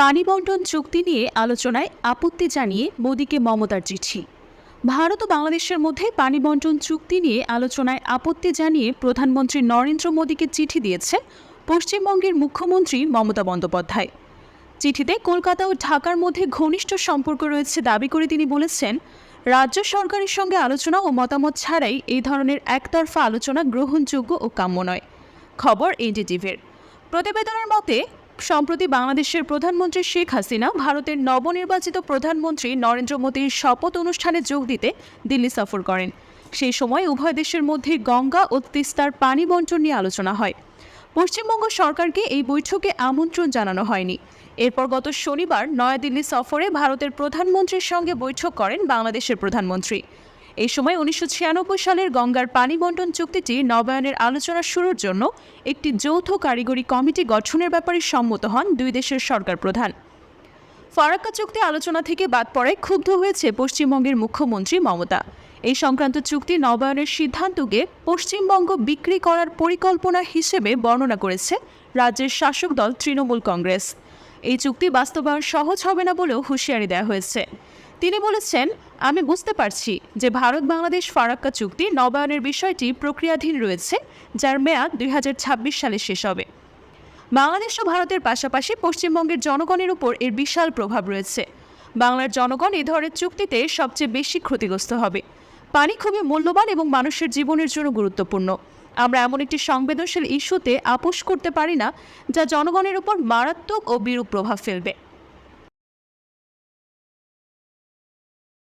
পানি বন্টন চুক্তি নিয়ে আলোচনায় আপত্তি জানিয়ে মোদীকে মমতার চিঠি। ভারত ও বাংলাদেশের মধ্যে পানি বন্টন চুক্তি নিয়ে আলোচনায় আপত্তি জানিয়ে প্রধানমন্ত্রী নরেন্দ্র মোদীকে চিঠি দিয়েছে পশ্চিমবঙ্গের মুখ্যমন্ত্রী মমতা বন্দ্যোপাধ্যায়। চিঠিতে কলকাতা ও ঢাকার মধ্যে ঘনিষ্ঠ সম্পর্ক রয়েছে দাবি করে তিনি বলেছেন, রাজ্য সরকারের সঙ্গে আলোচনা ও মতামত ছাড়াই এই ধরনের একতরফা আলোচনা গ্রহণযোগ্য ও কাম্য নয়। খবর এনডিটিভির। প্রতিবেদনের মতে সম্প্রতি বাংলাদেশের প্রধানমন্ত্রী শেখ হাসিনা ভারতের নবনির্বাচিত প্রধানমন্ত্রী নরেন্দ্র মোদীর শপথ অনুষ্ঠানে যোগ দিতে দিল্লি সফর করেন। সেই সময় উভয় দেশের মধ্যে গঙ্গা ও তিস্তার পানি বন্টন নিয়ে আলোচনা হয়। পশ্চিমবঙ্গ সরকারকে এই বৈঠকে আমন্ত্রণ জানানো হয়নি। এরপর গত শনিবার নয়াদিল্লি সফরে ভারতের প্রধানমন্ত্রীর সঙ্গে বৈঠক করেন বাংলাদেশের প্রধানমন্ত্রী। এই সময় উনিশশো ছিয়ানব্বই সালের গঙ্গার পানি বন্টন চুক্তিটি নবায়নের আলোচনা শুরুর জন্য একটি যৌথ কারিগরি কমিটি গঠনের ব্যাপারে সম্মত হন দুই দেশের সরকার প্রধান। ফারাক্কা চুক্তি আলোচনা থেকে বাদ পড়ায় ক্ষুব্ধ হয়েছে পশ্চিমবঙ্গের মুখ্যমন্ত্রী মমতা। এই সংক্রান্ত চুক্তি নবায়নের সিদ্ধান্তকে পশ্চিমবঙ্গ বিক্রি করার পরিকল্পনা হিসেবে বর্ণনা করেছে রাজ্যের শাসক দল তৃণমূল কংগ্রেস। এই চুক্তি বাস্তবায়ন সহজ হবে না বলেও হুঁশিয়ারি দেওয়া হয়েছে। তিনি বলেছেন আমি বুঝতে পারছি যে ভারত বাংলাদেশ ফারাক্কা চুক্তি নবায়নের বিষয়টি প্রক্রিয়াধীন রয়েছে, যার মেয়াদ দুই হাজার ছাব্বিশ সালে শেষ হবে। বাংলাদেশ ও ভারতের পাশাপাশি পশ্চিমবঙ্গের জনগণের উপর এর বিশাল প্রভাব রয়েছে। বাংলার জনগণ এ ধরনের চুক্তিতে সবচেয়ে বেশি ক্ষতিগ্রস্ত হবে। পানি খুবই মূল্যবান এবং মানুষের জীবনের জন্য গুরুত্বপূর্ণ। আমরা এমন একটি সংবেদনশীল ইস্যুতে আপোষ করতে পারি না, যা জনগণের উপর মারাত্মক ও বিরূপ প্রভাব ফেলবে।